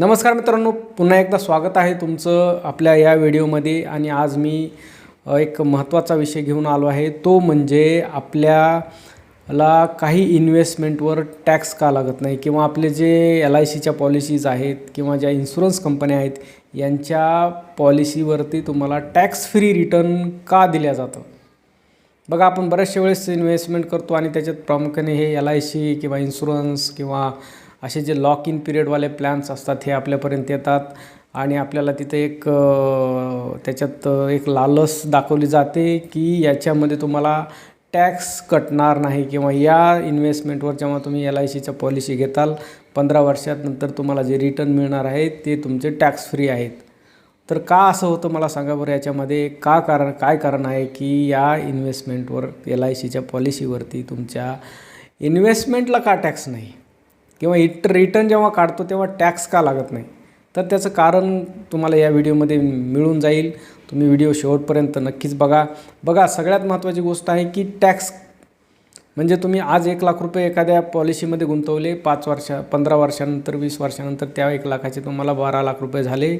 नमस्कार मित्रांनो पुन्हा एकदा स्वागत आहे तुमचं आपल्या या व्हिडिओमध्ये. आणि आज मी एक महत्त्वाचा विषय घेऊन आलो आहे. तो म्हणजे आपल्याला काही इन्व्हेस्टमेंटवर टॅक्स का लागत नाही किंवा आपले जे एल आय सीच्या पॉलिसीज आहेत किंवा ज्या इन्शुरन्स कंपन्या आहेत यांच्या पॉलिसीवरती तुम्हाला टॅक्स फ्री रिटर्न का दिल्या जातं? बघा आपण बऱ्याचशा वेळेस इन्व्हेस्टमेंट करतो आणि त्याच्यात प्रामुख्याने हे एल आय सी किंवा इन्शुरन्स किंवा असे जे लॉक इन पिरियडवाले प्लॅन्स असतात हे आपल्यापर्यंत येतात. आणि आपल्याला तिथे एक त्याच्यात एक लालस दाखवली जाते की याच्यामध्ये तुम्हाला टॅक्स कटणार नाही किंवा या इन्व्हेस्टमेंटवर जेव्हा तुम्ही एल आय सीच्या पॉलिसी घेताल पंधरा वर्षात नंतर तुम्हाला जे रिटर्न मिळणार आहे ते तुमचे टॅक्स फ्री आहेत. तर का असं होतं मला सांगा बरं याच्यामध्ये? का कारण काय कारण आहे की या इन्व्हेस्टमेंटवर एल आय सीच्या पॉलिसीवरती तुमच्या इन्व्हेस्टमेंटला का टॅक्स नाही? किंवा इट रिटर्न जेव्हा काढतो तेव्हा टॅक्स का लागत नाही? तर त्याचं कारण तुम्हाला या व्हिडिओमध्ये मिळून जाईल. तुम्ही व्हिडिओ शेवटपर्यंत नक्कीच बघा. बघा सगळ्यात महत्त्वाची गोष्ट आहे की टॅक्स म्हणजे तुम्ही आज एक लाख रुपये एखाद्या पॉलिसीमध्ये गुंतवले पाच वर्षा पंधरा वर्षानंतर वीस वर्षानंतर त्या एक लाखाचे तुम्हाला बारा लाख रुपये झाले.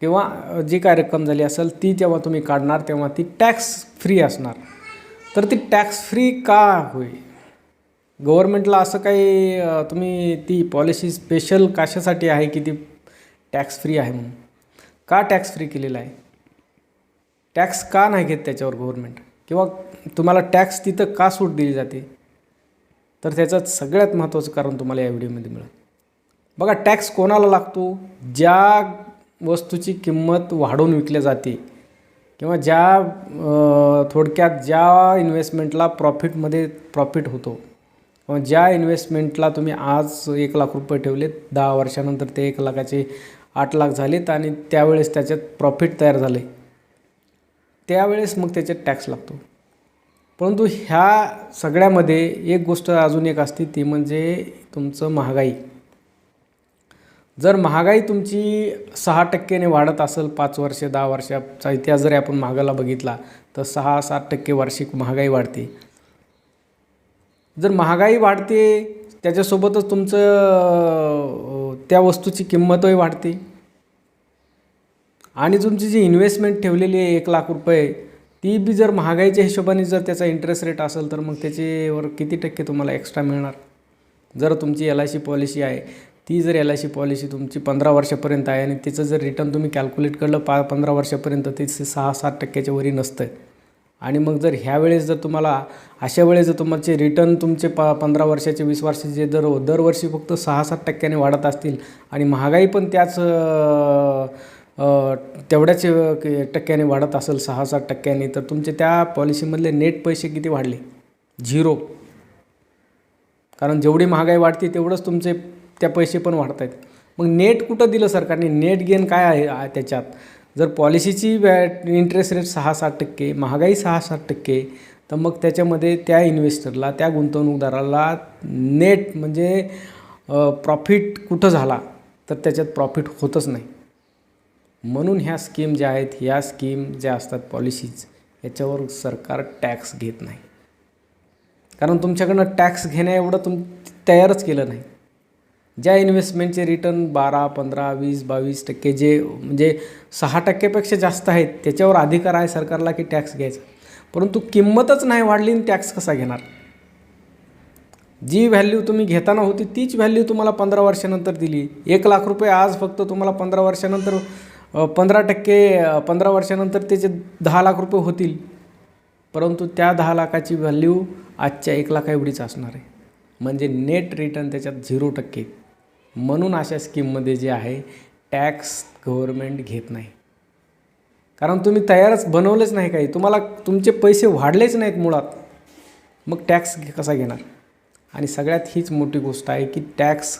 किंवा जी काय रक्कम झाली असेल ती जेव्हा तुम्ही काढणार तेव्हा ती टॅक्स फ्री असणार. तर ती टॅक्स फ्री का होईल? गव्हर्मेंटला असं काही तुम्ही ती पॉलिसी स्पेशल कशासाठी आहे की ती टॅक्स फ्री आहे म्हणून? का टॅक्स फ्री केलेला आहे? टॅक्स का नाही घेत त्याच्यावर गव्हर्मेंट किंवा तुम्हाला टॅक्स तिथं का सूट दिली जाते? तर त्याचं सगळ्यात महत्त्वाचं कारण तुम्हाला या व्हिडिओमध्ये मिळेल. बघा टॅक्स कोणाला लागतो? ज्या वस्तूची किंमत वाढवून विकल्या जाते किंवा ज्या थोडक्यात ज्या इन्व्हेस्टमेंटला प्रॉफिटमध्ये प्रॉफिट होतो ज्या इन्व्हेस्टमेंटला तुम्ही आज एक लाख रुपये ठेवलेत दहा वर्षानंतर ते एक लाखाचे आठ लाख झालेत आणि त्यावेळेस त्याच्यात प्रॉफिट तयार झाले त्यावेळेस मग त्याच्यात टॅक्स लागतो. परंतु ह्या सगळ्यामध्ये एक गोष्ट अजून एक असते ती म्हणजे तुमचं महागाई. जर महागाई तुमची सहा टक्क्याने वाढत असेल पाच वर्ष दहा वर्षाचा इतिहास जरी आपण महागाला बघितला तर सहा सात टक्के वार्षिक महागाई वाढते. जर महागाई वाढते त्याच्यासोबतच तुमचं त्या वस्तूची किंमतही वाढते. आणि तुमची जी इन्व्हेस्टमेंट ठेवलेली आहे एक लाख रुपये ती बी जर महागाईच्या हिशोबाने जर त्याचा इंटरेस्ट रेट असेल तर मग त्याच्यावर किती टक्के तुम्हाला एक्स्ट्रा मिळणार? जर तुमची एल आय सी पॉलिसी आहे ती जर एल आय सी पॉलिसी तुमची पंधरा वर्षापर्यंत आहे आणि तिचं जर रिटर्न तुम्ही कॅल्क्युलेट केलं पा पंधरा वर्षापर्यंत ते सहा सात टक्क्याच्या वरी नसतं आणि मग जर ह्या वेळेस जर तुम्हाला अशा वेळेस जर तुमचे रिटर्न तुमचे प पंधरा वर्षाचे वीस वर्षाचे दर दरवर्षी फक्त सहा सात टक्क्याने वाढत असतील आणि महागाई पण त्याच तेवढ्याच टक्क्याने वाढत असेल सहा सात टक्क्याने तर तुमचे त्या पॉलिसीमधले नेट पैसे किती वाढले? झिरो कारण जेवढी महागाई वाढते तेवढंच तुमचे त्या पैसे पण वाढत आहेत मग नेट कुठं दिलं सरकारने? नेट गेन काय आहे त्याच्यात? जर पॉलिसीची व्या इंटरेस्ट रेट सहा सात टक्के महागाई सहा सात टक्के तर मग त्याच्यामध्ये त्या इन्व्हेस्टरला त्या गुंतवणूकदाराला नेट म्हणजे प्रॉफिट कुठं झाला तर त्याच्यात प्रॉफिट होतच नाही. म्हणून ह्या स्कीम ज्या आहेत ह्या स्कीम ज्या असतात पॉलिसीज याच्यावर सरकार टॅक्स घेत नाही. कारण तुमच्याकडनं टॅक्स घेण्या एवढं तुम तयारच केलं नाही. ज्या इन्व्हेस्टमेंटचे रिटर्न बारा पंधरा वीस बावीस टक्के जे म्हणजे सहा टक्क्यापेक्षा जास्त आहेत त्याच्यावर अधिकार आहे सरकारला की टॅक्स घ्यायचा. परंतु किंमतच नाही वाढली आणि टॅक्स कसा घेणार? जी व्हॅल्यू तुम्ही घेताना होती तीच व्हॅल्यू तुम्हाला पंधरा वर्षानंतर दिली. एक लाख रुपये आज फक्त तुम्हाला पंधरा वर्षानंतर पंधरा टक्के पंधरा वर्षानंतर त्याचे दहा लाख रुपये होतील. परंतु त्या दहा लाखाची व्हॅल्यू आजच्या एक लाखा एवढीच असणार आहे. म्हणजे नेट रिटर्न त्याच्यात झिरो टक्के. म्हणून अशा स्कीममध्ये जे आहे टॅक्स गव्हर्मेंट घेत नाही. कारण तुम्ही तयारच बनवलेच नाही काही. तुम्हाला तुमचे पैसे वाढलेच नाहीत मुळात. मग टॅक्स कसा घेणार? आणि सगळ्यात हीच मोठी गोष्ट आहे की टॅक्स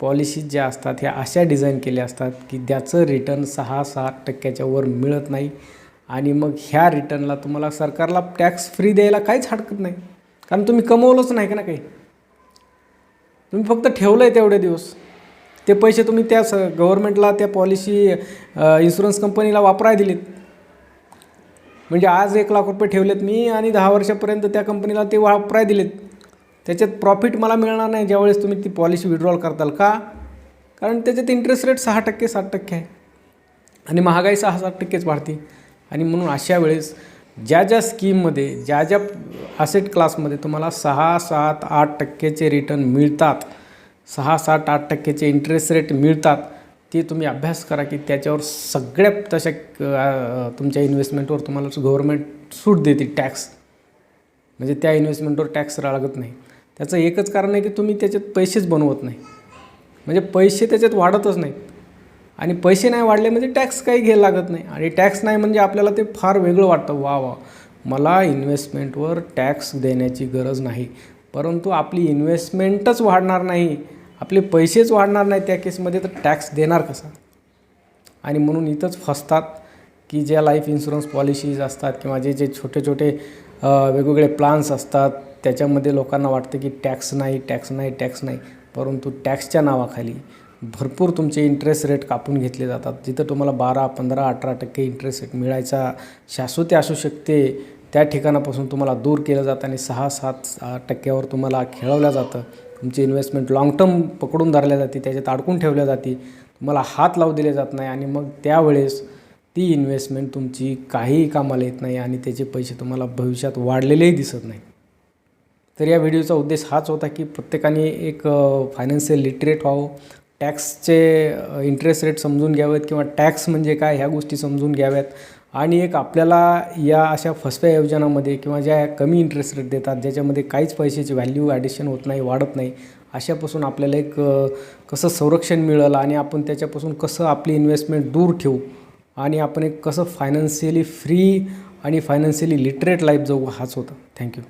पॉलिसीज ज्या असतात ह्या अशा डिझाईन केल्या असतात की ज्याचं रिटर्न सहा सात टक्क्याच्या वर मिळत नाही. आणि मग ह्या रिटर्नला तुम्हाला सरकारला टॅक्स फ्री द्यायला काहीच हरकत नाही. कारण तुम्ही कमवलंच नाही का ना काही? तुम्ही फक्त ठेवलं आहे तेवढे दिवस. ते पैसे तुम्ही त्या स गव्हर्मेंटला त्या पॉलिसी इन्शुरन्स कंपनीला वापराय दिलेत. म्हणजे आज एक लाख रुपये ठेवलेत मी आणि दहा वर्षापर्यंत त्या कंपनीला ते वापराय दिलेत. त्याच्यात प्रॉफिट मला मिळणार नाही ज्यावेळेस तुम्ही ती पॉलिसी विड्रॉल करताल का? कारण त्याच्यात इंटरेस्ट रेट सहा टक्के सात टक्के आहे. आणि महागाई सहा सात टक्केच वाढते. आणि म्हणून अशा वेळेस ज्या ज्या स्कीममध्ये ज्या ज्या असेट क्लासमध्ये तुम्हाला सहा सात आठ टक्केचे रिटर्न मिळतात सहा सात आठ टक्केचे इंटरेस्ट रेट मिळतात ते तुम्ही अभ्यास करा की त्याच्यावर सगळ्या तशा तुमच्या इन्व्हेस्टमेंटवर तुम्हाला गव्हर्मेंट सूट देते टॅक्स म्हणजे त्या इन्व्हेस्टमेंटवर टॅक्स लागत नाही. त्याचं एकच कारण आहे की तुम्ही त्याच्यात पैसेच बनवत नाही. म्हणजे पैसे त्याच्यात वाढतच नाहीत. आणि पैसे नाही वाढले म्हणजे टॅक्स काही घ्यायला लागत नाही. आणि टॅक्स नाही म्हणजे आपल्याला ते फार वेगळं वाटतं. वा वा. मला इन्व्हेस्टमेंटवर टॅक्स देण्याची गरज नाही. परंतु आपली इन्व्हेस्टमेंटच वाढणार नाही आपले पैसेच वाढणार नाही त्या केसमध्ये तर टॅक्स देणार कसा? आणि म्हणून इथंच फसतात की ज्या लाईफ इन्शुरन्स पॉलिसीज असतात किंवा जे जे छोटे छोटे वेगवेगळे प्लान्स असतात त्याच्यामध्ये लोकांना वाटतं की टॅक्स नाही टॅक्स नाही टॅक्स नाही. परंतु टॅक्सच्या नावाखाली भरपूर तुमचे इंटरेस्ट रेट कापून घेतले जातात. जिथं तुम्हाला बारा पंधरा अठरा टक्के इंटरेस्ट रेट मिळायचा शाश्वती असू शकते. त्या ठिकाणापासून तुम्हाला दूर केलं जातं आणि सहा सात टक्क्यावर तुम्हाला खेळवलं जातं. तुमची इन्व्हेस्टमेंट लाँग टर्म पकडून धरल्या जाते त्याच्यात अडकून ठेवल्या जाते. तुम्हाला हात लावू दिले जात नाही आणि मग त्यावेळेस ती इन्व्हेस्टमेंट तुमची काहीही कामाला येत नाही आणि त्याचे पैसे तुम्हाला भविष्यात वाढलेलेही दिसत नाही. तर या व्हिडिओचा उद्देश हाच होता की प्रत्येकाने एक फायनान्शियल लिटरेट व्हावं. टॅक्सचे इंटरेस्ट रेट समजून घ्यावेत किंवा टॅक्स म्हणजे काय ह्या गोष्टी समजून घ्याव्यात. आणि एक आपल्याला या अशा फसव्या योजनामध्ये किंवा ज्या कमी इंटरेस्ट रेट देतात ज्याच्यामध्ये काहीच पैशाची व्हॅल्यू ॲडिशन होत नाही वाढत नाही अशापासून आपल्याला एक कसं संरक्षण मिळेल आणि आपण त्याच्यापासून कसं आपली इन्व्हेस्टमेंट दूर ठेवू आणि आपण एक कसं फायनान्शियली फ्री आणि फायनान्शियली लिटरेट लाईफ जगू हाच होता. थँक्यू